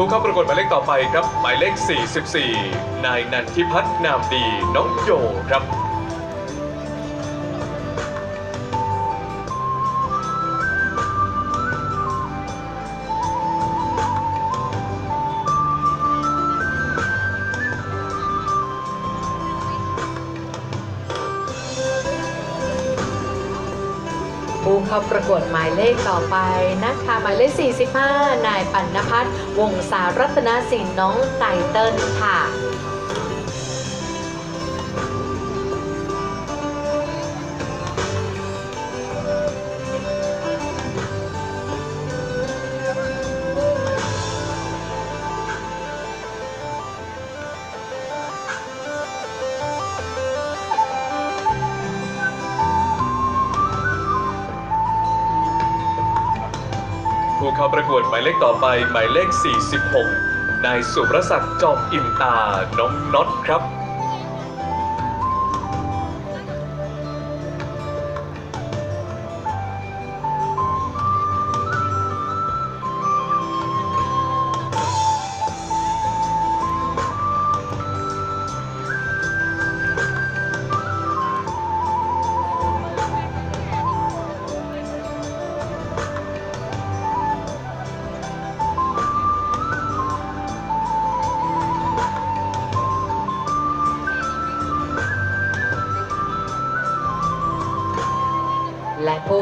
ผู้เข้าประกวดหมายเลขต่อไปครับ หมายเลข 44 นายนันทิพัฒน์นามดีน้องโยครับ ประกวดหมายเลขต่อไปนะคะหมายเลข 45 นายปัณพัฒน์วงศารัตนสินน้องไตเติ้ลค่ะ หมายเลขต่อไปหมายเลข 46 นายสุรศักดิ์จอมอินตา น้องน็อตครับ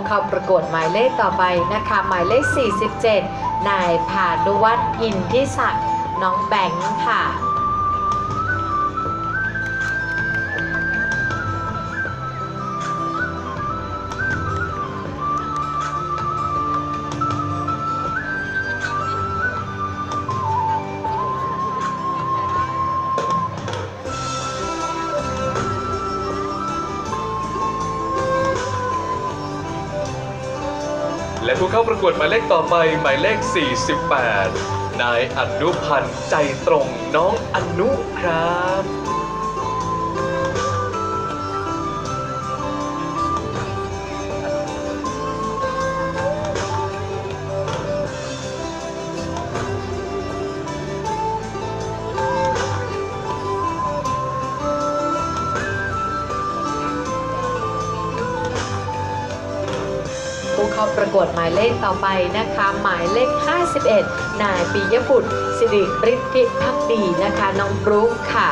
เข้าประกวดหมายเลขต่อไปนะคะ หมายเลข 47 นายพานุวัฒน์อินทิศักดิ์น้องแบงค์ค่ะ ผู้เข้าประกวดหมายเลขต่อไปหมายเลข 48 นายอนุพันธ์ใจตรงน้องอนุครับ เข้าประกวดหมายเลขต่อไปนะคะ หมายเลข 51 นายปิยบุตรสิริฤทธิพักดีนะคะ น้องบรุ๊กค่ะ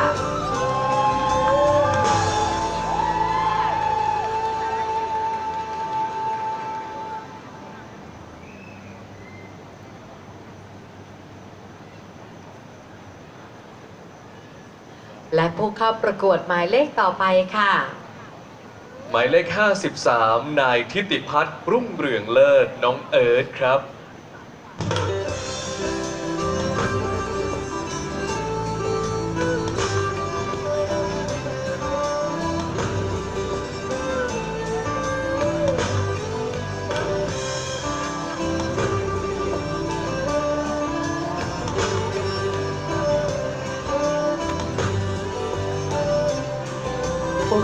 และผู้เข้าประกวดหมายเลขต่อไปค่ะ หมายเลข 53 นายทิติพัฒน์รุ่งเรืองเลิศน้องเอิร์ธครับ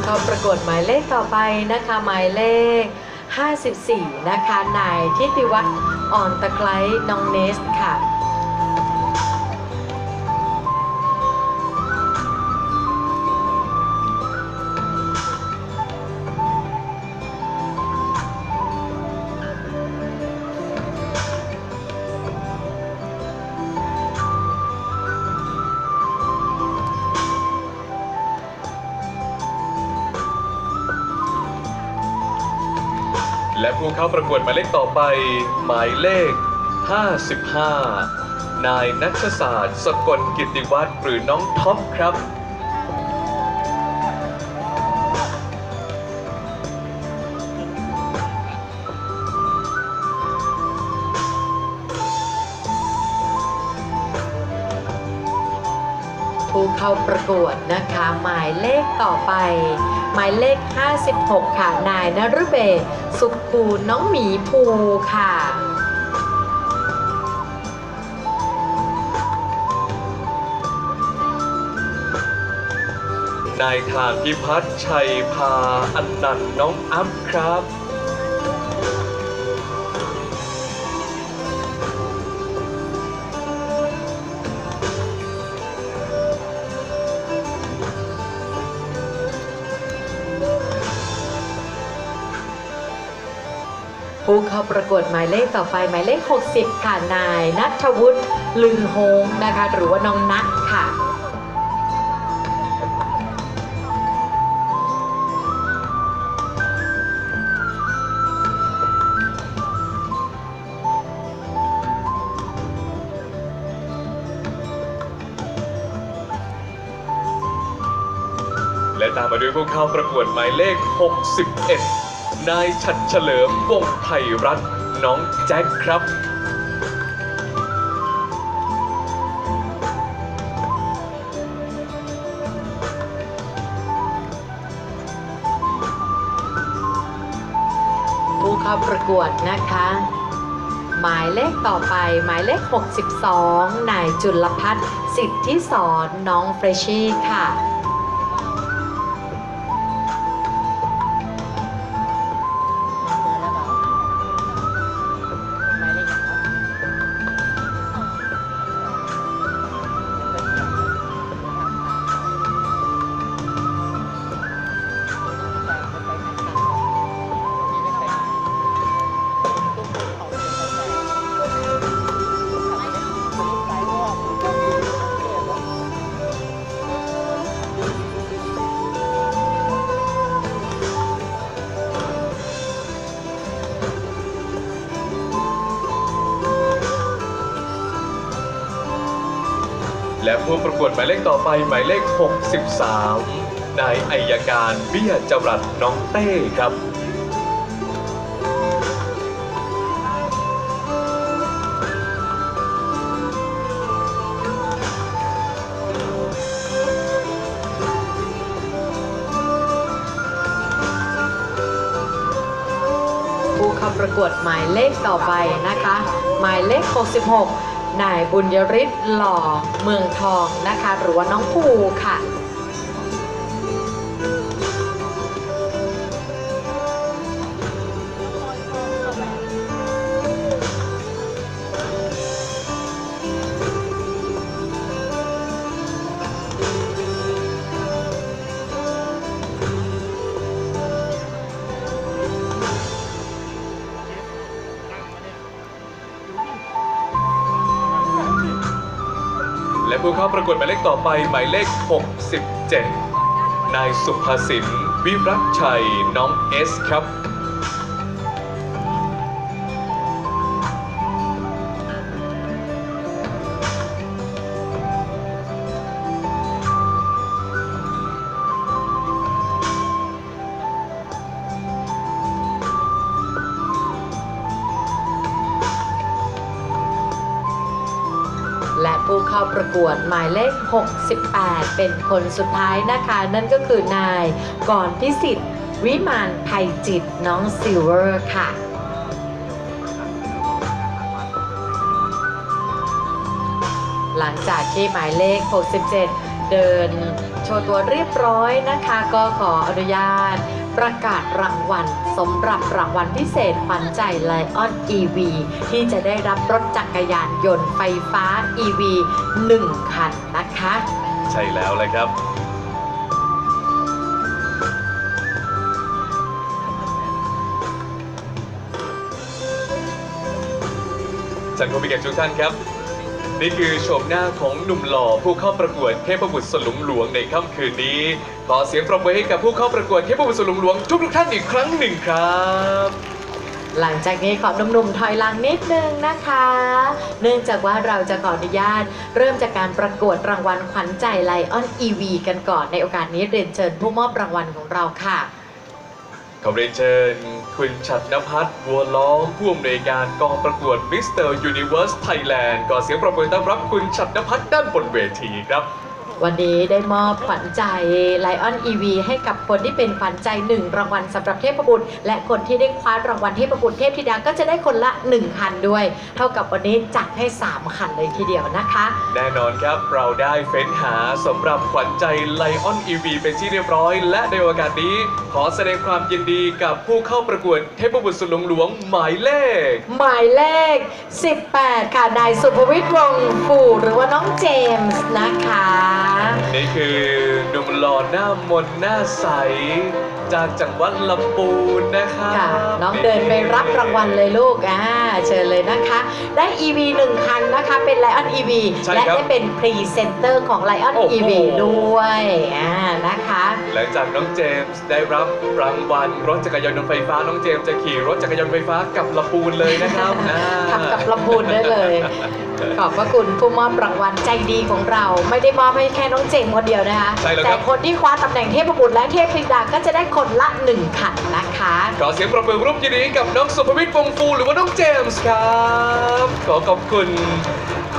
เข้าประกวดหมายเลขต่อไปนะคะหมายเลข 54 นะคะนายทิติวัฒน์อ่อนตะไคร้น้องเนสค่ะ และผู้เข้าประกวดหมายเลขต่อไป หมายเลข 55 นายนัชศาสตร์ สกลกิติวัฒน์หรือน้องท็อปครับผู้เข้าประกวดนะคะ หมายเลขต่อไป หมายเลข 56 ค่ะ นายนรุเบศสุขภูน้องหมีภูค่ะนายทานพิพัฒน์ชัยพาอันนันต์น้องอัพครับ ประกวดหมายเลขต่อไปหมายเลข 60 ค่ะ นายนัทวุฒิลึงโฮงนะคะ หรือว่าน้องนัทค่ะและตามมาด้วยผู้เข้าประกวดหมายเลข 61 นายฉัดเฉลิมวงศ์ไพรัตน์น้องแจ็คครับผู้เข้าประกวดนะคะ หมายเลขต่อไปหมายเลข 62 นายจุลพัฒน์สิทธิสอนน้องเฟรชี่ค่ะ และผู้ประกวดหมายเลขต่อไปหมายเลข 63 นายอัยการเบี้ยจรัสน้องเต้ครับผู้เข้าประกวดหมายเลขต่อไปนะคะ หมายเลข 66 นายบุญยริศหล่อเมืองทองนะคะ หรือว่าน้องภูค่ะ เข้าประกวดหมายเลขต่อไปหมายเลข 67 นายสุภสินวิรักชัยน้องเอสครับ ประกวดหมายเลข 68 เป็นคนสุดท้ายนะคะ นั่นก็คือนายก่อนพิสิทธิ์ วิมานภัยจิตน้องซิลเวอร์ค่ะหลังจากที่หมายเลข 67 เดินโชว์ตัวเรียบร้อยนะคะ ก็ขออนุญาต ประกาศรางวัลสำหรับรางวัลพิเศษขวัญใจ Lion EV ที่จะได้รับรถจักรยานยนต์ไฟฟ้า EV 1 คันนะคะ ใช่แล้วเลยครับสังคมมีแก่ทุกท่านครับ นี่คือโฉมหน้าของหนุ่มหล่อผู้เข้าประกวดเทพบุตรสลุงหลวงในค่ำคืนนี้ ขอเสียงปรบมือให้กับผู้เข้าประกวดเทพบุตรสลุงหลวงทุกทุกท่านอีกครั้งหนึ่งครับ หลังจากนี้ขอหนุ่มๆถอยหลังนิดนึงนะคะ เนื่องจากว่าเราจะขออนุญาต เริ่มจากการประกวดรางวัลขวัญใจ Lion EV กันก่อนในโอกาสนี้เรียนเชิญผู้มอบรางวัลของเราค่ะ ขอเรียนเชิญ คุณชัดนภัทรบัวล้อมผู้อำนวยการกองประกวดมิสเตอร์ยูนิเวิร์สไทยแลนด์ก่อเสียงปรบมือต้อนรับคุณชัดนภัทรด้านบนเวทีครับ วันนี้ได้มอบขวัญใจ Lion EV ให้กับคนที่เป็นขวัญใจ 1 รางวัลสำหรับเทพบุตร และคนที่ได้คว้ารางวัลเทพบุตรเทพธิดาก็จะได้คนละ 1 คันด้วย เท่ากับวันนี้จัดให้ 3 คันเลยทีเดียวนะคะ แน่นอนครับเราได้เฟ้นหาสำหรับขวัญใจ Lion EV เป็นที่เรียบร้อย และในโอกาสนี้ ขอแสดงความยินดีกับผู้เข้าประกวดเทพบุตรสุดหลวงหลวงหมายเลข หมายเลข 18 ค่ะนายสุภวิทย์วงศ์ฟูหรือว่าน้องเจมส์นะคะนี่คือหนุ่มหล่อหน้ามนต์หน้าใส จากจังหวัดลำพูนนะครับค่ะ น้องเดินไปรับรางวัลเลยลูก อ่า เชิญเลยนะคะ ได้ EV 1คันนะคะ เป็น Lion EV ใช่และครับได้เป็นพรีเซนเตอร์ของ Lion โอ้โห EV ด้วย อ่า นะคะ หลังจากน้องเจมส์ได้รับรางวัลรถจักรยานยนต์ไฟฟ้าน้องเจมส์จะขี่รถจักรยานยนต์ไฟฟ้ากลับลำพูนเลยนะครับอ่าทำกับลำพูนได้เลย ขอบพระคุณผู้มอบรางวัลใจดีของเรา ไม่ได้มอบให้แค่น้องเจมส์คนเดียวนะคะ ใช่แล้วครับ แต่คนที่คว้าตำแหน่งเทพบุตรและเทพธิดาก็จะได้คนละหนึ่งขันนะคะ ขอเสียงประมือร่วมยินดีกับน้องสุภวิทย์วงฟูหรือว่าน้องเจมส์ครับ ขอขอบคุณ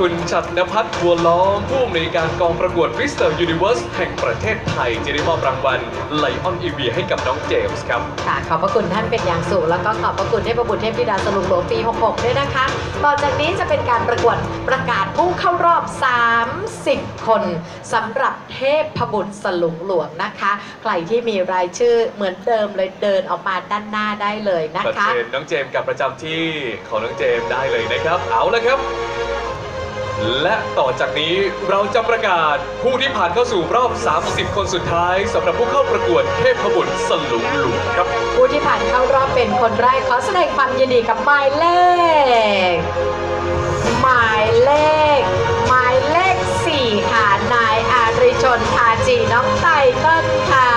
คุณชัดนภัทรบัวล้อมผู้อำนวยการกองประกวด Mr. Universe แห่งประเทศไทยที่ได้มอบรางวัล Lion EV ให้กับน้องเจมส์ครับ ค่ะขอบพระคุณท่านเป็นอย่างสูง แล้วก็ขอบพระคุณเทพบุตรเทพธิดาสลุงหลวงปี 66 ด้วยนะคะ ต่อจากนี้จะเป็นการประกวดประกาศผู้เข้ารอบ 30 คนสำหรับเทพบุตรสลุงหลวงนะคะ ใครที่มีรายชื่อเหมือนเดิมเลยเดินออกมาด้านหน้าได้เลยนะประคะเชิญน้องเจมส์กับประจำที่ของน้องเจมส์ได้เลยนะครับ เอาละครับ และต่อจากนี้เราจะประกาศผู้ที่ผ่านเข้าสู่รอบ 30 คนสุดท้ายสำหรับผู้เข้าประกวดเทพบุตรสลุงหลวงครับ ผู้ที่ผ่านเข้ารอบเป็นคนแรกขอแสดงความยินดีกับหมายเลข หมายเลข หมายเลข4ค่ะ นายอาริชนทาจีน้องไตเติ้ลค่ะ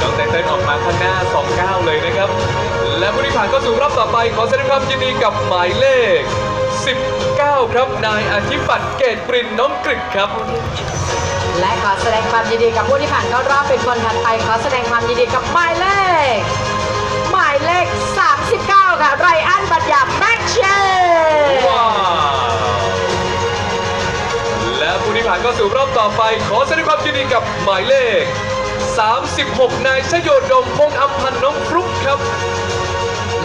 น้องไตเติ้ลออกมาข้างหน้า 29 เลยนะครับ และผู้ที่ผ่านเข้าสู่รอบต่อไปขอแสดงความยินดีกับหมายเลข 19 ครับ นายอธิปัตย์เกตปรินน้องกริกครับ และขอแสดงความยินดีกับผู้ที่ผ่านเข้ารอบเป็นคนถัดไป ขอแสดงความยินดีกับหมายเลข หมายเลข 39 ค่ะ ไรอันบัญญัติแม็กเชนว้าวและผู้ที่ผ่านเข้าสู่รอบต่อไป ขอแสดงความยินดีกับหมายเลข 36 นายชโยดมพงษ์อัมพันธ์น้องฟลุ๊กครับ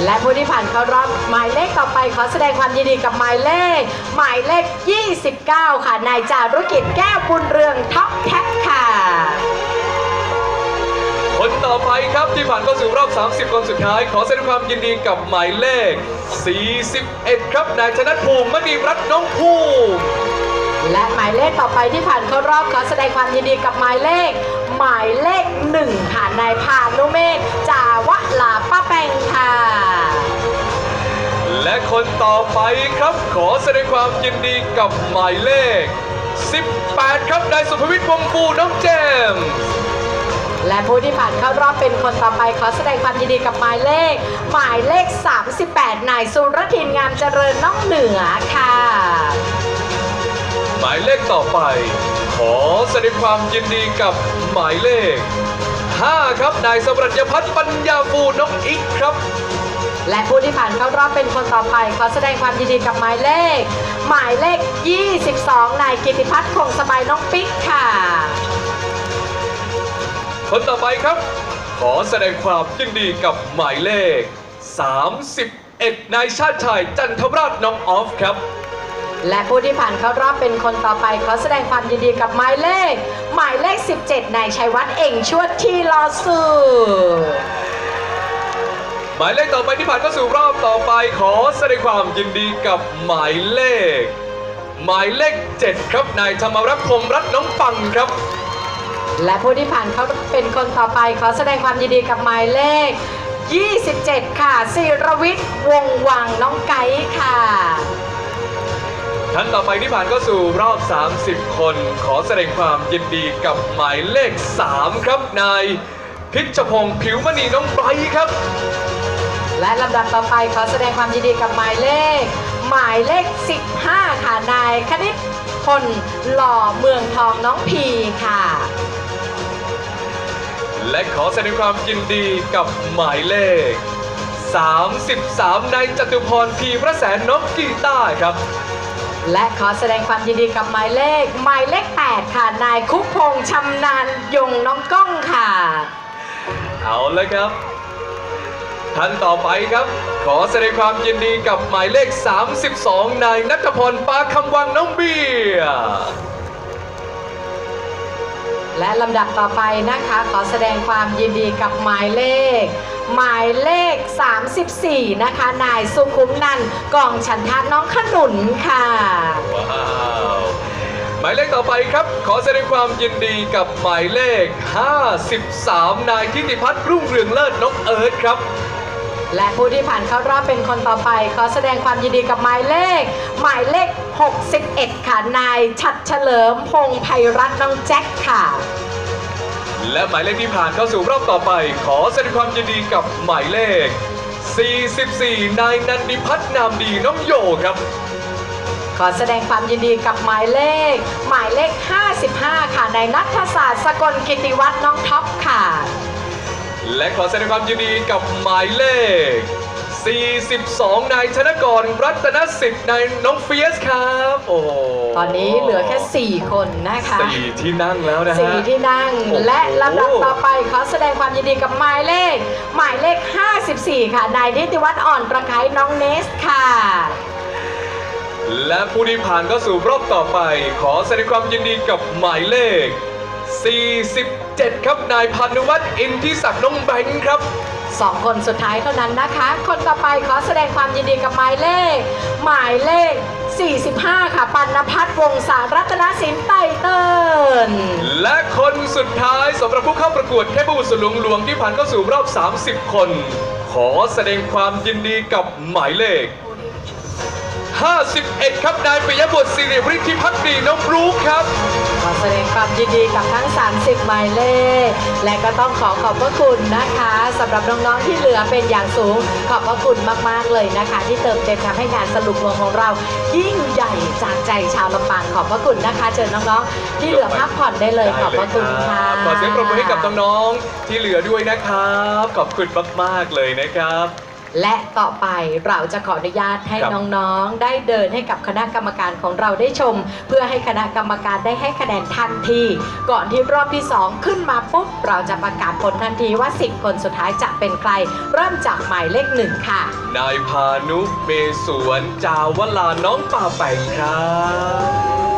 และผู้ที่ผ่านเข้ารอบหมายเลขต่อไปขอแสดงความยินดีกับหมายเลข หมายเลข 29 ค่ะ นายจารุกิจแก้วบุญเรืองท็อปแท็กค่ะ คนต่อไปครับที่ผ่านเข้าสู่รอบ 30 คนสุดท้าย ขอแสดงความยินดีกับหมายเลข 41 ครับนายชนัทภูมิมณีรัตน์น้องภูมิและหมายเลขต่อไปที่ผ่านเข้ารอบขอแสดงความยินดีกับหมายเลข หมายเลขหนึ่งค่ะนายพานุเมธจาวะลาป้าแปงค่ะ และคนต่อไปครับขอแสดงความยินดีกับหมายเลข 18 ครับนายสุภวิทย์วงศ์ฟูน้องเจมส์และผู้ที่ผ่านเข้ารอบเป็นคนต่อไปขอแสดงความยินดีกับหมายเลข หมายเลข 38 นายสุรทินงามเจริญน้องเหนือค่ะ หมายเลขต่อไป ขอแสดงความยินดีกับหมายเลข 5 ครับนายสมรัญญพัฒน์ปัญญาฟูน้องอิกครับ และผู้ที่ผ่านเข้ารอบเป็นคนต่อไป ขอแสดงความยินดีกับหมายเลข หมายเลข 22นายกิติพัฒน์คงสบายน้องปิ๊กค่ะ คนต่อไปครับ ขอแสดงความยินดีกับหมายเลข 31นายชาติชายจันทราชน้องออฟครับ และผู้ที่ผ่านเข้ารอบเป็นคนต่อไป ขอแสดงความยินดีกับหมายเลข หมายเลข 17นายชัยวัฒน์เอ่งชวดที่ลอสู หมายเลขต่อไปที่ผ่านเข้าสู่รอบต่อไปขอแสดงความยินดีกับหมายเลข หมายเลข 7 ครับนายธรรมรักษ์พรหมรัตน์น้องปังครับ และผู้ที่ผ่านเข้าเป็นคนต่อไปขอแสดงความยินดีกับหมายเลข 27 ค่ะศิรวิทย์วงศ์วังน้องไก่ค่ะ ท่านต่อไปที่ผ่านเข้าสู่รอบ 30 คน ขอแสดงความยินดีกับหมายเลข 3 ครับนายพิชพงศ์ผิวมณีน้องไบรท์ครับ และลำดับต่อไปขอแสดงความยินดีกับหมายเลข หมายเลข 15 ค่ะ นายคณิตพลหล่อเมืองทองน้องพีค่ะ และขอแสดงความยินดีกับหมายเลข 33 นายจตุพรพีพระแสนน้องกีตาร์ครับ และขอแสดงความยินดีกับหมายเลข หมายเลข 8 ค่ะ นายคุกพงษ์ชำนาญยงน้องก้องค่ะ เอาเลยครับ ท่านต่อไปครับ ขอแสดงความยินดีกับหมายเลข 32 นายนัทพรปาคำวังน้องเบียร์และลำดับต่อไปนะคะ ขอแสดงความยินดีกับหมายเลข หมายเลข 34 นะคะ นายสุขุมนันท์กองฉันทะน้องขนุนค่ะ ว้าวหมายเลขต่อไปครับ ขอแสดงความยินดีกับหมายเลข 53 นายทิติพัฒน์รุ่งเรืองเลิศน้องเอิร์ธครับ และผู้ที่ผ่านเข้ารอบเป็นคนต่อไป ขอแสดงความยินดีกับหมายเลข หมายเลข 61 ค่ะ นายชัดเฉลิมพงษ์ไพรัตน์น้องแจ็คค่ะ และหมายเลขที่ผ่านเข้าสู่รอบต่อไป ขอแสดงความยินดีกับหมายเลข 44 นายนันดิพัฒน์นามดีน้องโยครับ ขอแสดงความยินดีกับหมายเลข หมายเลข 55 ค่ะในนัทศาสตร์สกลกิติวัฒน์น้องท็อปค่ะ และขอแสดงความยินดีกับหมายเลข 42 นายธนกรรัตนสิทธิ์นายน้องเฟียสครับ โอ้โหตอนนี้เหลือแค่ 4 คนนะคะสี่ที่นั่งแล้วนะฮะ สี่ที่นั่ง โอ้โห และลำดับต่อไปขอแสดงความยินดีกับหมายเลข หมายเลข 54 ค่ะนายนิติวัฒน์อ่อนประไคน้องเนสค่ะ และผู้ที่ผ่านเข้าสู่รอบต่อไป ขอแสดงความยินดีกับหมายเลข 47ครับ นายพานุวัฒน์อินทิศักดิ์น้องแบงค์ครับ สองคนสุดท้ายเท่านั้นนะคะ คนต่อไปขอแสดงความยินดีกับหมายเลข หมายเลข 45 ค่ะ ปัณพัฒน์วงศารัตนสินไตเติ้ลและคนสุดท้ายสำหรับผู้เข้าประกวดเทพบุตรสลุงหลวงที่ผ่านเข้าสู่รอบ 30 คน ขอแสดงความยินดีกับหมายเลข 51 ครับ นายปิยบุตรสิริฤทธิพักดีน้องบรูคครับ ขอแสดงความยินดีกับทั้ง 30 หมายเลข และก็ต้องขอขอบพระคุณนะคะสำหรับน้องๆที่เหลือเป็นอย่างสูง ขอบพระคุณมากๆเลยนะคะ ที่เติมเต็มทำให้งานสรุปรวมของเรา ยิ่งใหญ่จากใจชาวลำปางขอบพระคุณนะคะ เชิญน้องๆที่เหลือพักผ่อนได้เลยขอบพระคุณค่ะขอเสียงปรบมือให้กับน้องๆที่เหลือด้วยนะครับ ขอบคุณมากๆเลยนะครับ และต่อไปเราจะขออนุญาตให้ครับน้องๆ ได้เดินให้กับคณะกรรมการของเราได้ชม เพื่อให้คณะกรรมการได้ให้คะแนนทันที ก่อนที่รอบที่ 2 ขึ้นมาปุ๊บ เราจะประกาศผลทันทีว่า 10 คนสุดท้ายจะเป็นใคร เริ่มจากหมายเลขหนึ่งค่ะ นายพานุเมสวนจาวลาน้องป่าแป่งครับ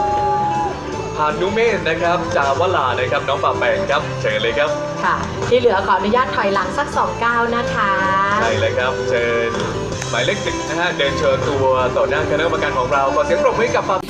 พานุเมธนะครับ จาวลานะครับน้องป่าแป่งครับเชิญเลยครับค่ะ ที่เหลือขออนุญาตถอยหลังสัก 2 ก้าวนะคะ ใช่เลยครับเชิญหมายเลขหนึ่งนะฮะเดินเชิญตัวต่อหน้าคณะกรรมการของเราขอเสียงปรบมือให้กับป่า